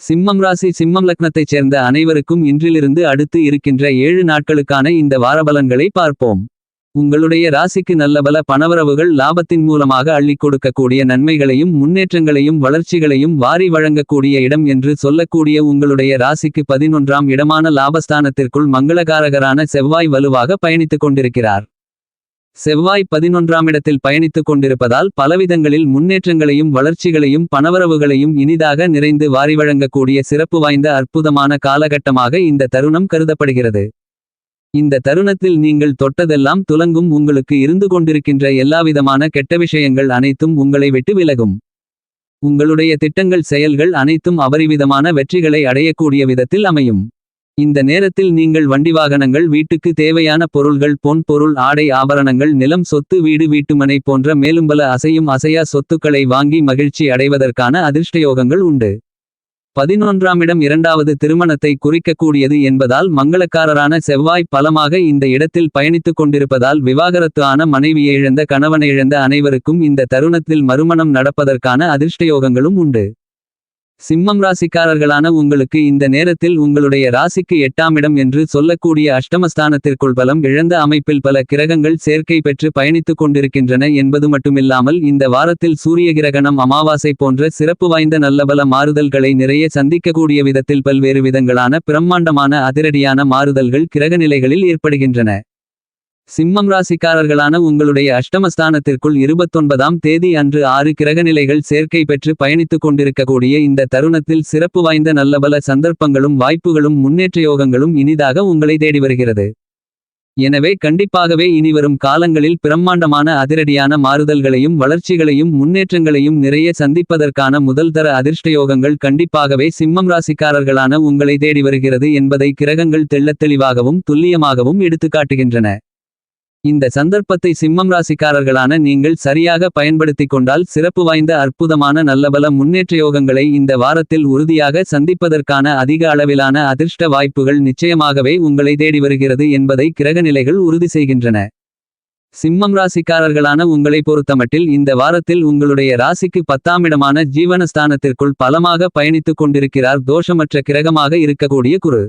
சிம்மம் ராசி சிம்மம் லக்னத்தைச் சேர்ந்த அனைவருக்கும் இன்றிலிருந்து அடுத்து இருக்கின்ற ஏழு நாட்களுக்கான இந்த வாரபலன்களை பார்ப்போம். உங்களுடைய ராசிக்கு நல்லபல பணவரவுகள் லாபத்தின் மூலமாக அள்ளிக் கொடுக்கக்கூடிய நன்மைகளையும் முன்னேற்றங்களையும் வளர்ச்சிகளையும் வாரி வழங்கக்கூடிய இடம் என்று சொல்லக்கூடிய உங்களுடைய ராசிக்கு பதினொன்றாம் இடமான லாபஸ்தானத்திற்குள் மங்களகாரகரான செவ்வாய் வலுவாக பயணித்துக் கொண்டிருக்கிறார். செவ்வாய் பதினொன்றாம் இடத்தில் பயணித்துக் கொண்டிருப்பதால் பலவிதங்களில் முன்னேற்றங்களையும் வளர்ச்சிகளையும் பணவரவுகளையும் இனிதாக நிறைந்து வாரி வழங்கக்கூடிய சிறப்பு வாய்ந்த அற்புதமான காலகட்டமாக இந்த தருணம் கருதப்படுகிறது. இந்த தருணத்தில் நீங்கள் தொட்டதெல்லாம் துலங்கும் உங்களுக்கு இருந்து கொண்டிருக்கின்ற எல்லாவிதமான கெட்ட விஷயங்கள் அனைத்தும் உங்களை விட்டு விலகும். உங்களுடைய திட்டங்கள் செயல்கள் அனைத்தும் அபரிவிதமான வெற்றிகளை அடையக்கூடிய விதத்தில் அமையும். இந்த நேரத்தில் நீங்கள் வண்டி வாகனங்கள் வீட்டுக்கு தேவையான பொருள்கள் பொன் பொருள் ஆடை ஆபரணங்கள் நிலம் சொத்து வீடு வீட்டுமனை போன்ற மேலும் பல அசையும் அசையா சொத்துக்களை வாங்கி மகிழ்ச்சி அடைவதற்கான அதிர்ஷ்டயோகங்கள் உண்டு. பதினொன்றாம் இடம் இரண்டாவது திருமணத்தை குறிக்கக்கூடியது என்பதால் மங்களக்காரரான செவ்வாய் பலமாக இந்த இடத்தில் பயணித்துக் கொண்டிருப்பதால் விவாகரத்து ஆன மனைவியை இழந்த கணவனை இழந்த அனைவருக்கும் இந்த தருணத்தில் மறுமணம் நடப்பதற்கான அதிர்ஷ்டயோகங்களும் உண்டு. சிம்மம் ராசிக்காரர்களான உங்களுக்கு இந்த நேரத்தில் உங்களுடைய ராசிக்கு எட்டாம் இடம் என்று சொல்லக்கூடிய அஷ்டமஸ்தானத்திற்குள் பலம் இழந்த அமைப்பில் பல கிரகங்கள் சேர்க்கை பெற்று பயணித்துக் கொண்டிருக்கின்றன என்பது மட்டுமில்லாமல் இந்த வாரத்தில் சூரிய கிரகணம் அமாவாசை போன்ற சிறப்பு வாய்ந்த நல்லபல மாறுதல்களை நிறைய சந்திக்கக்கூடிய விதத்தில் பல்வேறு விதங்களான பிரம்மாண்டமான அதிரடியான மாறுதல்கள் கிரகநிலைகளில் ஏற்படுகின்றன. சிம்மம் ராசிக்காரர்களான உங்களுடைய அஷ்டமஸ்தானத்திற்குள் இருபத்தொன்பதாம் தேதி அன்று ஆறு கிரகநிலைகள் சேர்க்கை பெற்று பயணித்துக் கொண்டிருக்கக்கூடிய இந்த தருணத்தில் சிறப்பு வாய்ந்த நல்லபல சந்தர்ப்பங்களும் வாய்ப்புகளும் முன்னேற்ற யோகங்களும் இனிதாக உங்களை தேடி வருகிறது. எனவே கண்டிப்பாகவே இனிவரும் காலங்களில் பிரம்மாண்டமான அதிரடியான மாறுதல்களையும் வளர்ச்சிகளையும் முன்னேற்றங்களையும் நிறைய சந்திப்பதற்கான முதல்தர அதிர்ஷ்டயோகங்கள் கண்டிப்பாகவே சிம்மம் ராசிக்காரர்களான உங்களை தேடி வருகிறது என்பதை கிரகங்கள் தெள்ளத்தெளிவாகவும் துல்லியமாகவும் எடுத்துக்காட்டுகின்றன. இந்த சந்தர்ப்பத்தை சிம்மம் ராசிக்காரர்களான நீங்கள் சரியாக பயன்படுத்திக் கொண்டால் சிறப்பு வாய்ந்த அற்புதமான நல்லபல முன்னேற்ற யோகங்களை இந்த வாரத்தில் உறுதியாக சந்திப்பதற்கான அதிக அளவிலான அதிர்ஷ்ட வாய்ப்புகள் நிச்சயமாகவே உங்களை தேடி வருகிறது என்பதை கிரகநிலைகள் உறுதி செய்கின்றன. சிம்மம் ராசிக்காரர்களான உங்களை பொறுத்தமட்டில் இந்த வாரத்தில் உங்களுடைய ராசிக்கு பத்தாமிடமான ஜீவனஸ்தானத்திற்குள் பலமாக பயணித்துக் கொண்டிருக்கிறார் தோஷமற்ற கிரகமாக இருக்கக்கூடிய குரு.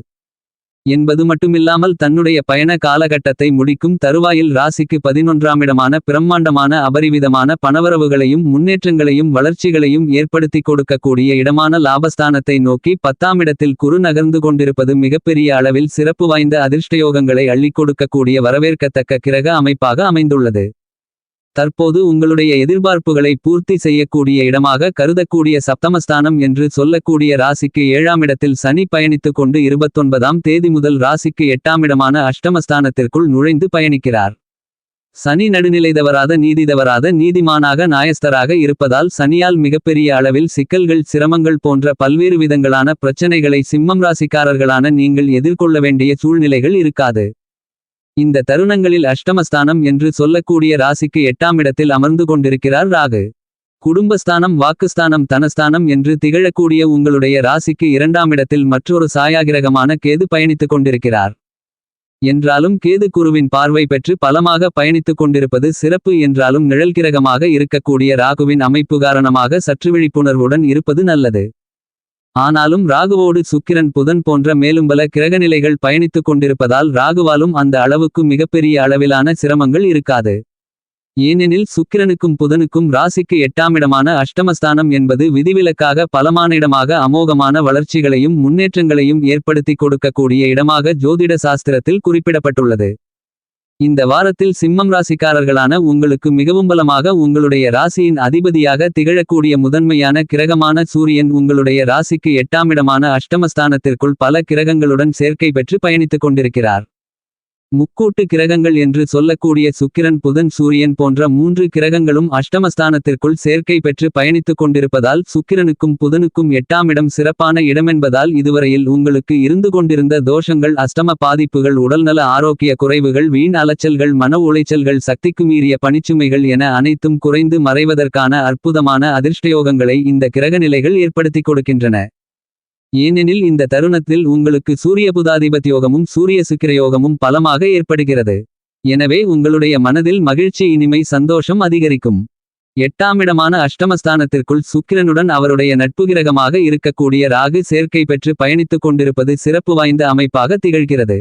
என்பது மட்டுமில்லாமல் தன்னுடைய பயண காலகட்டத்தை முடிக்கும் தருவாயில் ராசிக்கு பதினொன்றாமிடமான பிரம்மாண்டமான அபரிவிதமான பணவரவுகளையும் முன்னேற்றங்களையும் வளர்ச்சிகளையும் ஏற்படுத்திக் கொடுக்கக்கூடிய இடமான லாபஸ்தானத்தை நோக்கி பத்தாமிடத்தில் குறு நகர்ந்து கொண்டிருப்பது மிகப்பெரிய அளவில் சிறப்பு வாய்ந்த அதிர்ஷ்டயோகங்களை அள்ளிக் கொடுக்கக்கூடிய வரவேற்கத்தக்க கிரக அமைப்பாக அமைந்துள்ளது. தற்போது உங்களுடைய எதிர்பார்ப்புகளை பூர்த்தி செய்யக்கூடிய இடமாக கருதக்கூடிய சப்தமஸ்தானம் என்று சொல்லக்கூடிய ராசிக்கு ஏழாம் இடத்தில் சனி பயணித்துக் கொண்டு இருபத்தொன்பதாம் தேதி முதல் ராசிக்கு எட்டாம் இடமான அஷ்டமஸ்தானத்திற்குள் நுழைந்து பயணிக்கிறார். சனி நடுநிலைதவராத நீதிதவராத நீதிமானாக நாயஸ்தராக இருப்பதால் சனியால் மிகப்பெரிய அளவில் சிக்கல்கள் சிரமங்கள் போன்ற பல்வேறு விதங்களான பிரச்சனைகளை சிம்மம் ராசிக்காரர்களான நீங்கள் எதிர்கொள்ள வேண்டிய சூழ்நிலைகள் இருக்காது. இந்த தருணங்களில் அஷ்டமஸ்தானம் என்று சொல்லக்கூடிய ராசிக்கு எட்டாம் இடத்தில் அமர்ந்து கொண்டிருக்கிறார் ராகு. குடும்பஸ்தானம் வாக்குஸ்தானம் தனஸ்தானம் என்று திகழக்கூடிய உங்களுடைய ராசிக்கு இரண்டாம் இடத்தில் மற்றொரு சாயாகிரகமான கேது பயணித்துக் கொண்டிருக்கிறார். என்றாலும் கேது குருவின் பார்வை பெற்று பலமாக பயணித்துக் கொண்டிருப்பது சிறப்பு என்றாலும் நிழல்கிரகமாக இருக்கக்கூடிய ராகுவின் அமைப்பு காரணமாக சற்று விழிப்புணர்வுடன் இருப்பது நல்லது. ஆனாலும் ராகுவோடு சுக்கிரன் புதன் போன்ற மேலும் பல கிரகநிலைகள் பயணித்துக் கொண்டிருப்பதால் ராகுவாலும் அந்த அளவுக்கு மிகப்பெரிய அளவிலான சிரமங்கள் இருக்காது. ஏனெனில் சுக்கிரனுக்கும் புதனுக்கும் ராசிக்கு எட்டாமிடமான அஷ்டமஸ்தானம் என்பது விதிவிலக்காக பலமான இடமாக அமோகமான வளர்ச்சிகளையும் முன்னேற்றங்களையும் ஏற்படுத்திக் கொடுக்கக்கூடிய இடமாக ஜோதிட சாஸ்திரத்தில் குறிப்பிடப்பட்டுள்ளது. இந்த வாரத்தில் சிம்மம் ராசிக்காரர்களான உங்களுக்கு மிகவும் பலமாக உங்களுடைய ராசியின் அதிபதியாக திகழக்கூடிய முதன்மையான கிரகமான சூரியன் உங்களுடைய ராசிக்கு எட்டாமிடமான அஷ்டமஸ்தானத்திற்குள் பல கிரகங்களுடன் சேர்க்கை பெற்று பயணித்துக் கொண்டிருக்கிறார். முக்கூட்டு கிரகங்கள் என்று சொல்லக்கூடிய சுக்கிரன் புதன் சூரியன் போன்ற மூன்று கிரகங்களும் அஷ்டமஸ்தானத்திற்குள் சேர்க்கை பெற்று பயணித்துக் கொண்டிருப்பதால் சுக்கிரனுக்கும் புதனுக்கும் எட்டாம் இடம் சிறப்பான இடமென்பதால் இதுவரையில் உங்களுக்கு இருந்து கொண்டிருந்த தோஷங்கள் அஷ்டம பாதிப்புகள் உடல்நல ஆரோக்கிய குறைவுகள் வீண் அலைச்சல்கள் மன உளைச்சல்கள் சக்திக்கு மீறிய பணிச்சுமைகள் என அனைத்தும் குறைந்து மறைவதற்கான அற்புதமான அதிர்ஷ்டயோகங்களை இந்த கிரகநிலைகள் ஏற்படுத்திக் கொடுக்கின்றன. ஏனெனில் இந்த தருணத்தில் உங்களுக்கு சூரிய புதாதிபத்யோகமும் சூரிய சுக்கிரயோகமும் பலமாக ஏற்படுகிறது. எனவே உங்களுடைய மனதில் மகிழ்ச்சி இனிமை சந்தோஷம் அதிகரிக்கும். எட்டாமிடமான அஷ்டமஸ்தானத்திற்குள் சுக்கிரனுடன் அவருடைய நட்புகிரகமாக இருக்கக்கூடிய ராகு சேர்க்கை பெற்று பயணித்துக் கொண்டிருப்பது சிறப்பு வாய்ந்த அமைப்பாக திகழ்கிறது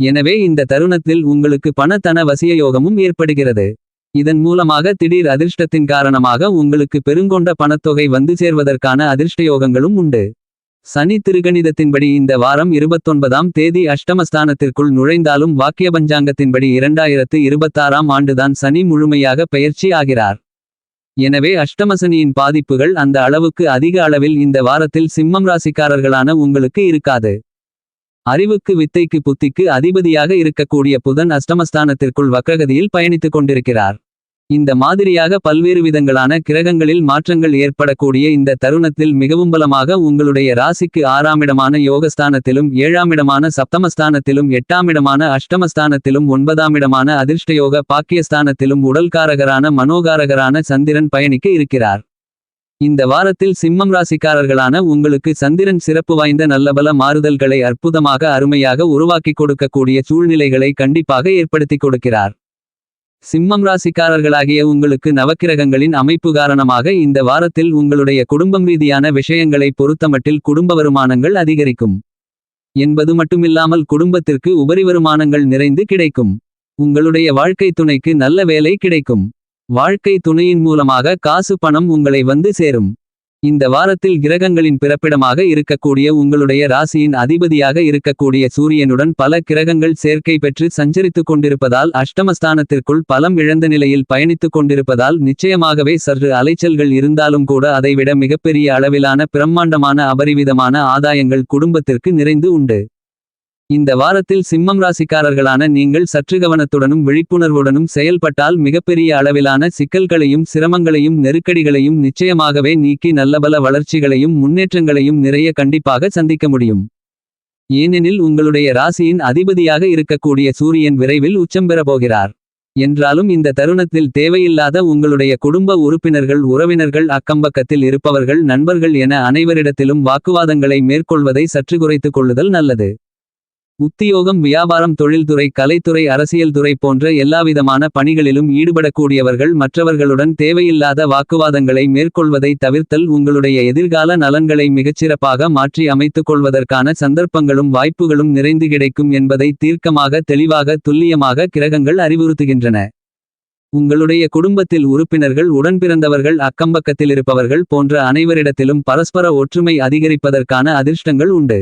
எனவே இந்த தருணத்தில் உங்களுக்கு பணத்தன வசிய யோகமும் ஏற்படுகிறது இதன் மூலமாக திடீர் அதிர்ஷ்டத்தின் காரணமாக உங்களுக்கு பெருங்கொண்ட பணத்தொகை வந்து சேர்வதற்கான அதிர்ஷ்ட யோகங்களும் உண்டு சனி திருகணிதத்தின்படி இந்த வாரம் இருபத்தொன்பதாம் தேதி அஷ்டமஸ்தானத்திற்குள் நுழைந்தாலும் வாக்கிய பஞ்சாங்கத்தின்படி இரண்டாயிரத்து இருபத்தாறாம் ஆண்டுதான் சனி முழுமையாக பெயர்ச்சி ஆகிறார். எனவே அஷ்டமசனியின் பாதிப்புகள் அந்த அளவுக்கு அதிக அளவில் இந்த வாரத்தில் சிம்மம் ராசிக்காரர்களான உங்களுக்கு இருக்காது. அறிவுக்கு வித்தைக்கு புத்திக்கு அதிபதியாக இருக்கக்கூடிய புதன் அஷ்டமஸ்தானத்திற்குள் வக்ககதியில் பயணித்துக் கொண்டிருக்கிறார். இந்த மாதிரியாக பல்வேறு விதங்களான கிரகங்களில் மாற்றங்கள் ஏற்படக்கூடிய இந்த தருணத்தில் மிகவும் பலமாக உங்களுடைய ராசிக்கு ஆறாமிடமான யோகஸ்தானத்திலும் ஏழாமிடமான சப்தமஸ்தானத்திலும் எட்டாமிடமான அஷ்டமஸ்தானத்திலும் ஒன்பதாமிடமான அதிர்ஷ்டயோக பாக்கியஸ்தானத்திலும் உடல்காரகரான மனோகாரகரான சந்திரன் பயணிக்க இருக்கிறார். இந்த வாரத்தில் சிம்மம் ராசிக்காரர்களான உங்களுக்கு சந்திரன் சிறப்பு வாய்ந்த நல்லபல மாறுதல்களை அற்புதமாக அருமையாக உருவாக்கி கொடுக்கக்கூடிய சூழ்நிலைகளை கண்டிப்பாக ஏற்படுத்திக் கொடுக்கிறார். சிம்மம் ராசிக்காரர்களாகிய உங்களுக்கு நவக்கிரகங்களின் அமைப்பு காரணமாக இந்த வாரத்தில் உங்களுடைய குடும்பம் ரீதியான விஷயங்களை பொறுத்தமட்டில் குடும்ப வருமானங்கள் அதிகரிக்கும். என்பது மட்டுமில்லாமல் குடும்பத்திற்கு உபரி வருமானங்கள் நிறைந்து கிடைக்கும். உங்களுடைய வாழ்க்கை துணைக்கு நல்ல வேலை கிடைக்கும். வாழ்க்கை துணையின் மூலமாக காசு பணம் உங்களை வந்து சேரும். இந்த வாரத்தில் கிரகங்களின் பிறப்பிடமாக இருக்கக்கூடிய உங்களுடைய ராசியின் அதிபதியாக இருக்கக்கூடிய சூரியனுடன் பல கிரகங்கள் சேர்க்கை பெற்று சஞ்சரித்துக் கொண்டிருப்பதால் அஷ்டமஸ்தானத்திற்குள் பலம் இழந்த நிலையில் பயணித்துக் கொண்டிருப்பதால் நிச்சயமாகவே சற்று அலைச்சல்கள் இருந்தாலும் கூட அதைவிட மிகப்பெரிய அளவிலான பிரம்மாண்டமான அபரிவிதமான ஆதாயங்கள் குடும்பத்திற்கு நிறைந்து உண்டு. இந்த வாரத்தில் சிம்மம் ராசிக்காரர்களான நீங்கள் சற்று கவனத்துடனும் விழிப்புணர்வுடனும் செயல்பட்டால் மிகப்பெரிய அளவிலான சிக்கல்களையும் சிரமங்களையும் நெருக்கடிகளையும் நிச்சயமாகவே நீக்கி நல்லபல வளர்ச்சிகளையும் முன்னேற்றங்களையும் நிறைய கண்டிப்பாக சந்திக்க முடியும். ஏனெனில் உங்களுடைய ராசியின் அதிபதியாக இருக்கக்கூடிய சூரியன் விரைவில் உச்சம் பெறப்போகிறார் என்றாலும் இந்த தருணத்தில் தேவையில்லாத உங்களுடைய குடும்ப உறுப்பினர்கள் உறவினர்கள் அக்கம்பக்கத்தில் இருப்பவர்கள் நண்பர்கள் என அனைவரிடத்திலும் வாக்குவாதங்களை மேற்கொள்வதை சற்று குறைத்துக் கொள்ளுதல் நல்லது. உத்தியோகம் வியாபாரம் தொழில்துறை கலைத்துறை அரசியல் துறை போன்ற எல்லாவிதமான பணிகளிலும் ஈடுபடக்கூடியவர்கள் மற்றவர்களுடன் தேவையில்லாத வாக்குவாதங்களை மேற்கொள்வதை தவிர்த்தல் உங்களுடைய எதிர்கால நலன்களை மிகச்சிறப்பாக மாற்றி அமைத்துக் கொள்வதற்கான சந்தர்ப்பங்களும் வாய்ப்புகளும் நிறைந்து கிடைக்கும் என்பதை தீர்க்கமாக தெளிவாக துல்லியமாக கிரகங்கள் அறிவுறுத்துகின்றன. உங்களுடைய குடும்பத்தில் உறுப்பினர்கள் உடன்பிறந்தவர்கள் அக்கம்பக்கத்தில் இருப்பவர்கள் போன்ற அனைவரிடத்திலும் பரஸ்பர ஒற்றுமை அதிகரிப்பதற்கான அதிர்ஷ்டங்கள் உண்டு.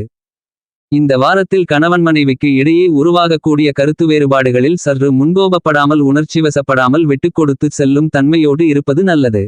இந்த வாரத்தில் கணவன் மனைவிக்கு இடையே உருவாகக்கூடிய கருத்து வேறுபாடுகளில் சற்று முன்கோபப்படாமல் உணர்ச்சிவசப்படாமல் விட்டுக்கொடுத்து செல்லும் தன்மையோடு இருப்பது நல்லது.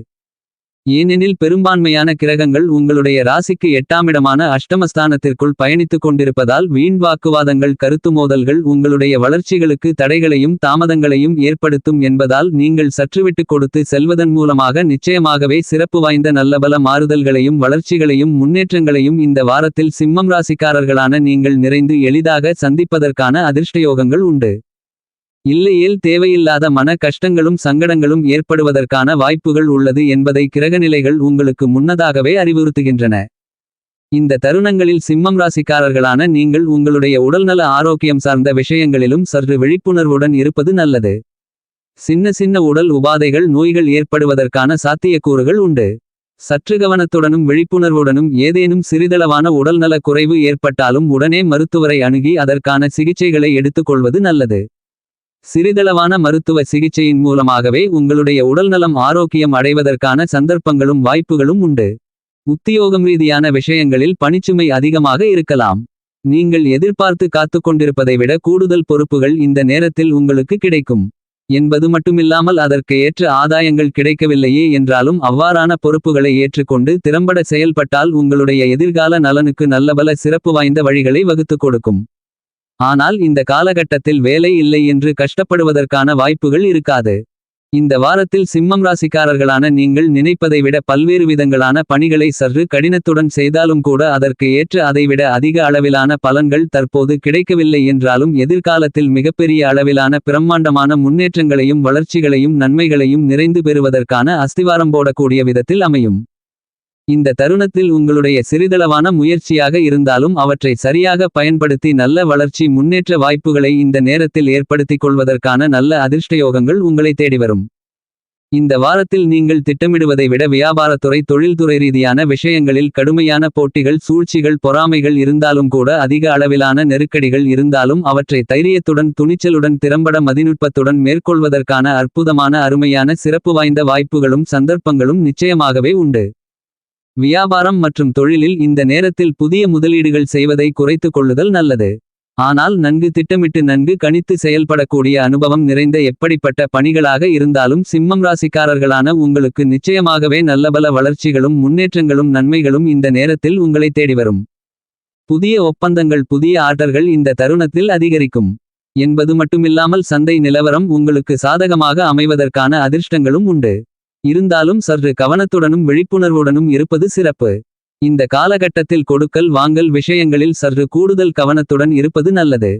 ஏனெனில் பெரும்பான்மையான கிரகங்கள் உங்களுடைய ராசிக்கு எட்டாமிடமான அஷ்டமஸ்தானத்திற்குள் பயணித்துக் கொண்டிருப்பதால் வீண் வாக்குவாதங்கள் கருத்து மோதல்கள் உங்களுடைய வளர்ச்சிகளுக்கு தடைகளையும் தாமதங்களையும் ஏற்படுத்தும் என்பதால் நீங்கள் சற்று விட்டுக் கொடுத்து செல்வதன் மூலமாக நிச்சயமாகவே சிறப்பு வாய்ந்த நல்லபல மாறுதல்களையும் வளர்ச்சிகளையும் முன்னேற்றங்களையும் இந்த வாரத்தில் சிம்மம் ராசிக்காரர்களான நீங்கள் நிறைந்து எளிதாக சந்திப்பதற்கான அதிர்ஷ்டயோகங்கள் உண்டு. இல்லையேல் தேவையில்லாத மன கஷ்டங்களும் சங்கடங்களும் ஏற்படுவதற்கான வாய்ப்புகள் உள்ளது என்பதை கிரகநிலைகள் உங்களுக்கு முன்னதாகவே அறிவுறுத்துகின்றன. இந்த தருணங்களில் சிம்மம் ராசிக்காரர்களான நீங்கள் உங்களுடைய உடல்நல ஆரோக்கியம் சார்ந்த விஷயங்களிலும் சற்று விழிப்புணர்வுடன் இருப்பது நல்லது. சின்ன சின்ன உடல் உபாதைகள் நோய்கள் ஏற்படுவதற்கான சாத்தியக்கூறுகள் உண்டு. சற்று கவனத்துடனும் விழிப்புணர்வுடனும் ஏதேனும் சிறிதளவான உடல்நல குறைவு ஏற்பட்டாலும் உடனே மருத்துவரை அணுகி அதற்கான சிகிச்சைகளை எடுத்துக்கொள்வது நல்லது. சிறிதளவான மருத்துவ சிகிச்சையின் மூலமாகவே உங்களுடைய உடல்நலம் ஆரோக்கியம் அடைவதற்கான சந்தர்ப்பங்களும் வாய்ப்புகளும் உண்டு. உத்தியோகம் ரீதியான விஷயங்களில் பணிச்சுமை அதிகமாக இருக்கலாம். நீங்கள் எதிர்பார்த்து காத்துக்கொண்டிருப்பதை விட கூடுதல் பொறுப்புகள் இந்த நேரத்தில் உங்களுக்கு கிடைக்கும். என்பது மட்டுமில்லாமல் அதற்கு ஏற்ற ஆதாயங்கள் கிடைக்கவில்லையே என்றாலும் அவ்வாறான பொறுப்புகளை ஏற்றுக்கொண்டு திறம்பட செயல்பட்டால் உங்களுடைய எதிர்கால நலனுக்கு நல்லபல சிறப்பு வாய்ந்த வழிகளை வகுத்துக் கொடுக்கும். ஆனால் இந்த காலகட்டத்தில் வேலை இல்லை என்று கஷ்டப்படுவதற்கான வாய்ப்புகள் இருக்காது. இந்த வாரத்தில் சிம்மம் ராசிக்காரர்களான நீங்கள் நினைப்பதை விட பல்வேறு விதங்களான பணிகளை சற்று கடினத்துடன் செய்தாலும் கூட அதற்கு ஏற்ற அதைவிட அதிக அளவிலான பலன்கள் தற்போது கிடைக்கவில்லை என்றாலும் எதிர்காலத்தில் மிகப்பெரிய அளவிலான பிரம்மாண்டமான முன்னேற்றங்களையும் வளர்ச்சிகளையும் நன்மைகளையும் நிறைந்து பெறுவதற்கான அஸ்திவாரம் போடக்கூடிய விதத்தில் அமையும். இந்த தருணத்தில் உங்களுடைய சிறிதளவான முயற்சியாக இருந்தாலும் அவற்றை சரியாக பயன்படுத்தி நல்ல வளர்ச்சி முன்னேற்ற வாய்ப்புகளை இந்த நேரத்தில் ஏற்படுத்திக் கொள்வதற்கான நல்ல அதிர்ஷ்டயோகங்கள் உங்களை தேடி வரும். இந்த வாரத்தில் நீங்கள் திட்டமிடுவதை விட வியாபாரத்துறை தொழில்துறை ரீதியான விஷயங்களில் கடுமையான போட்டிகள் சூழ்ச்சிகள் பொறாமைகள் இருந்தாலும் கூட அதிக அளவிலான நெருக்கடிகள் இருந்தாலும் அவற்றை தைரியத்துடன் துணிச்சலுடன் திறம்பட மதிநுட்பத்துடன் மேற்கொள்வதற்கான அற்புதமான அருமையான சிறப்பு வாய்ந்த வாய்ப்புகளும் சந்தர்ப்பங்களும் நிச்சயமாகவே உண்டு. வியாபாரம் மற்றும் தொழிலில் இந்த நேரத்தில் புதிய முதலீடுகள் செய்வதை குறைத்துக் கொள்ளுதல் நல்லது. ஆனால் நன்கு திட்டமிட்டு நன்கு கணித்து செயல்படக்கூடிய அனுபவம் நிறைந்த எப்படிப்பட்ட பணிகளாக இருந்தாலும் சிம்மம் ராசிக்காரர்களான உங்களுக்கு நிச்சயமாகவே நல்லபல வளர்ச்சிகளும் முன்னேற்றங்களும் நன்மைகளும் இந்த நேரத்தில் உங்களை தேடி வரும். புதிய ஒப்பந்தங்கள் புதிய ஆர்டர்கள் இந்த தருணத்தில் அதிகரிக்கும். என்பது மட்டுமில்லாமல் சந்தை நிலவரம் உங்களுக்கு சாதகமாக அமைவதற்கான அதிர்ஷ்டங்களும் உண்டு. இருந்தாலும் சற்று கவனத்துடனும் விழிப்புணர்வுடனும் இருப்பது சிறப்பு. இந்த காலகட்டத்தில் கொடுக்கல் வாங்கல் விஷயங்களில் சற்று கூடுதல் கவனத்துடன் இருப்பது நல்லது.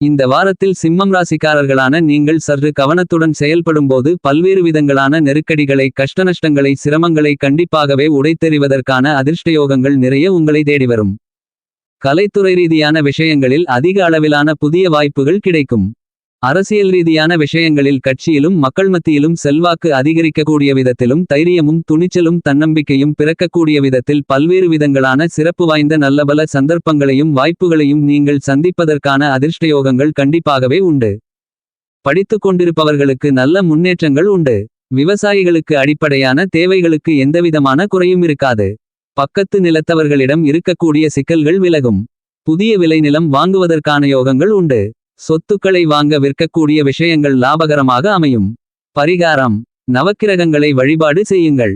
இந்த வாரத்தில் சிம்மம் ராசிக்காரர்களான நீங்கள் சற்று கவனத்துடன் செயல்படும்போது பல்வேறு விதங்களான நெருக்கடிகளை கஷ்டநஷ்டங்களை சிரமங்களை கண்டிப்பாகவே உடைத்தெறிவதற்கான அதிர்ஷ்டயோகங்கள் நிறைய உங்களை தேடி வரும் கலைத்துறை ரீதியான விஷயங்களில் அதிக அளவிலான புதிய வாய்ப்புகள் கிடைக்கும். அரசியல் ரீதியான விஷயங்களில் கட்சியிலும் மக்கள் மத்தியிலும் செல்வாக்கு அதிகரிக்கக்கூடிய விதத்திலும் தைரியமும் துணிச்சலும் தன்னம்பிக்கையும் பிறக்கக்கூடிய விதத்தில் பல்வேறு விதங்களான சிறப்பு வாய்ந்த நல்லபல சந்தர்ப்பங்களையும் வாய்ப்புகளையும் நீங்கள் சந்திப்பதற்கான அதிர்ஷ்டயோகங்கள் கண்டிப்பாகவே உண்டு. படித்துக் கொண்டிருப்பவர்களுக்கு நல்ல முன்னேற்றங்கள் உண்டு. விவசாயிகளுக்கு அடிப்படையான தேவைகளுக்கு எந்தவிதமான குறையும் இருக்காது. பக்கத்து நிலத்தவர்களிடம் இருக்கக்கூடிய சிக்கல்கள் விலகும். புதிய விளைநிலம் வாங்குவதற்கான யோகங்கள் உண்டு. சொத்துக்களை வாங்க விற்கக்கூடிய விஷயங்கள் லாபகரமாக அமையும். பரிகாரம். நவக்கிரகங்களை வழிபாடு செய்யுங்கள்.